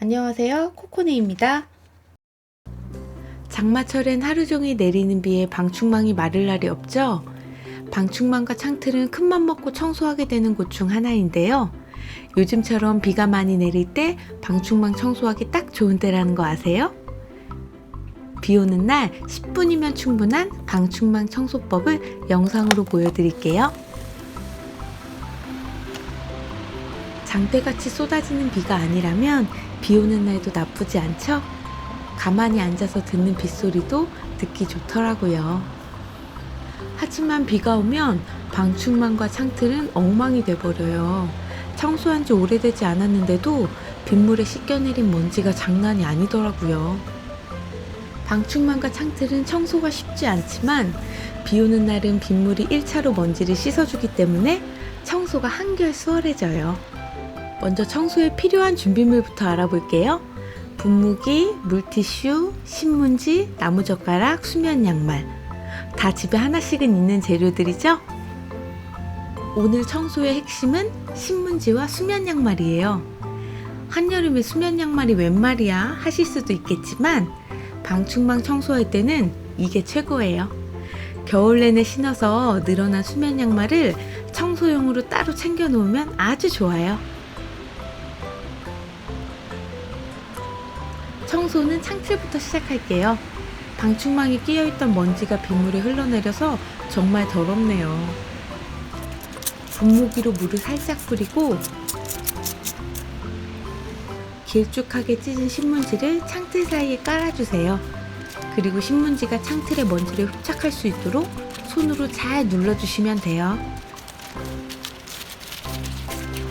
안녕하세요. 코코네입니다. 장마철엔 하루 종일 내리는 비에 방충망이 마를 날이 없죠? 방충망과 창틀은 큰맘 먹고 청소하게 되는 곳 중 하나인데요. 요즘처럼 비가 많이 내릴 때 방충망 청소하기 딱 좋은 때라는 거 아세요? 비 오는 날 10분이면 충분한 방충망 청소법을 영상으로 보여드릴게요. 장대같이 쏟아지는 비가 아니라면 비 오는 날도 나쁘지 않죠? 가만히 앉아서 듣는 빗소리도 듣기 좋더라고요. 하지만 비가 오면 방충망과 창틀은 엉망이 돼버려요. 청소한 지 오래되지 않았는데도 빗물에 씻겨내린 먼지가 장난이 아니더라고요. 방충망과 창틀은 청소가 쉽지 않지만 비 오는 날은 빗물이 1차로 먼지를 씻어주기 때문에 청소가 한결 수월해져요. 먼저 청소에 필요한 준비물부터 알아볼게요. 분무기, 물티슈, 신문지, 나무젓가락, 수면 양말. 다 집에 하나씩은 있는 재료들이죠? 오늘 청소의 핵심은 신문지와 수면 양말이에요. 한여름에 수면 양말이 웬 말이야 하실 수도 있겠지만 방충망 청소할 때는 이게 최고예요. 겨울 내내 신어서 늘어난 수면 양말을 청소용으로 따로 챙겨 놓으면 아주 좋아요. 청소는 창틀부터 시작할게요. 방충망에 끼어있던 먼지가 빗물에 흘러내려서 정말 더럽네요. 분무기로 물을 살짝 뿌리고 길쭉하게 찢은 신문지를 창틀 사이에 깔아주세요. 그리고 신문지가 창틀에 먼지를 흡착할 수 있도록 손으로 잘 눌러주시면 돼요.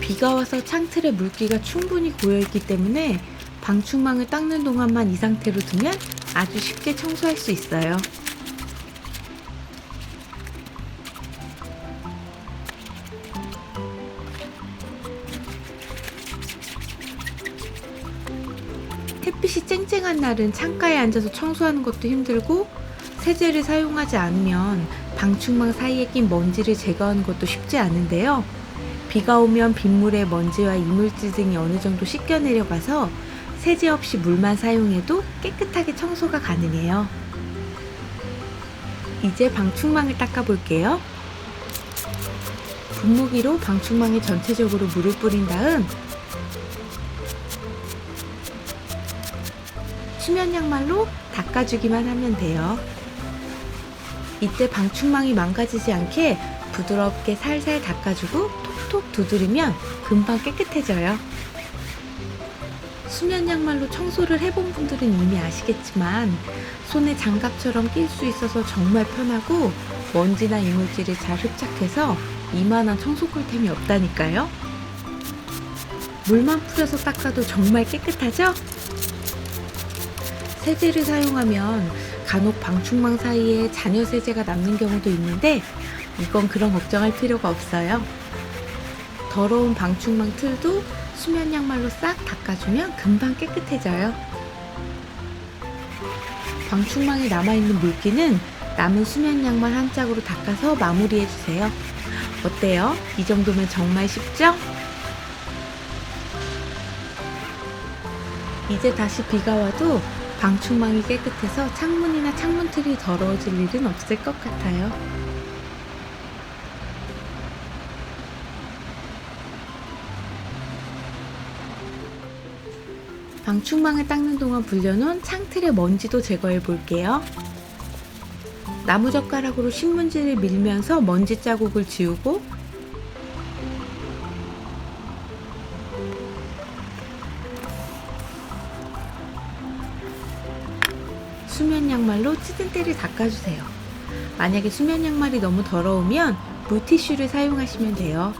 비가 와서 창틀에 물기가 충분히 고여있기 때문에 방충망을 닦는 동안만 이 상태로 두면 아주 쉽게 청소할 수 있어요. 햇빛이 쨍쨍한 날은 창가에 앉아서 청소하는 것도 힘들고 세제를 사용하지 않으면 방충망 사이에 낀 먼지를 제거하는 것도 쉽지 않은데요. 비가 오면 빗물에 먼지와 이물질 등이 어느 정도 씻겨 내려가서 세제 없이 물만 사용해도 깨끗하게 청소가 가능해요. 이제 방충망을 닦아 볼게요. 분무기로 방충망에 전체적으로 물을 뿌린 다음 수면 양말로 닦아주기만 하면 돼요. 이때 방충망이 망가지지 않게 부드럽게 살살 닦아주고 톡톡 두드리면 금방 깨끗해져요. 수면 양말로 청소를 해본 분들은 이미 아시겠지만 손에 장갑처럼 낄 수 있어서 정말 편하고 먼지나 이물질을 잘 흡착해서 이만한 청소 꿀템이 없다니까요. 물만 뿌려서 닦아도 정말 깨끗하죠? 세제를 사용하면 간혹 방충망 사이에 잔여 세제가 남는 경우도 있는데 이건 그런 걱정할 필요가 없어요. 더러운 방충망 틀도 수면 양말로 싹 닦아주면 금방 깨끗해져요. 방충망에 남아있는 물기는 남은 수면 양말 한 짝으로 닦아서 마무리해주세요. 어때요? 이 정도면 정말 쉽죠? 이제 다시 비가 와도 방충망이 깨끗해서 창문이나 창문틀이 더러워질 일은 없을 것 같아요. 방충망을 닦는 동안 불려놓은 창틀의 먼지도 제거해 볼게요. 나무젓가락으로 신문지를 밀면서 먼지 자국을 지우고 수면 양말로 찌든 때를 닦아주세요. 만약에 수면 양말이 너무 더러우면 물티슈를 사용하시면 돼요.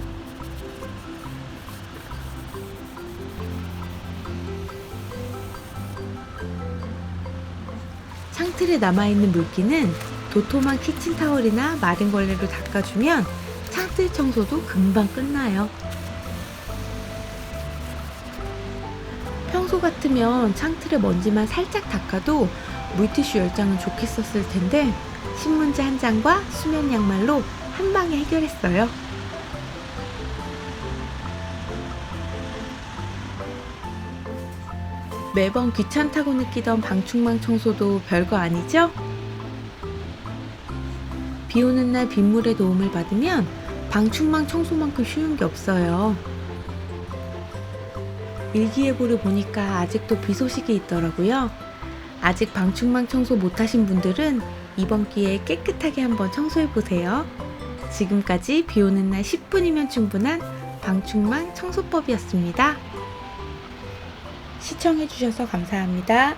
창틀에 남아있는 물기는 도톰한 키친타월이나 마른 걸레로 닦아주면 창틀 청소도 금방 끝나요. 평소 같으면 창틀에 먼지만 살짝 닦아도 물티슈 10장은 좋겠었을 텐데 신문지 한 장과 수면 양말로 한 방에 해결했어요. 매번 귀찮다고 느끼던 방충망 청소도 별거 아니죠? 비 오는 날 빗물의 도움을 받으면 방충망 청소만큼 쉬운 게 없어요. 일기예보를 보니까 아직도 비 소식이 있더라고요. 아직 방충망 청소 못하신 분들은 이번 기회에 깨끗하게 한번 청소해 보세요. 지금까지 비 오는 날 10분이면 충분한 방충망 청소법이었습니다. 시청해주셔서 감사합니다.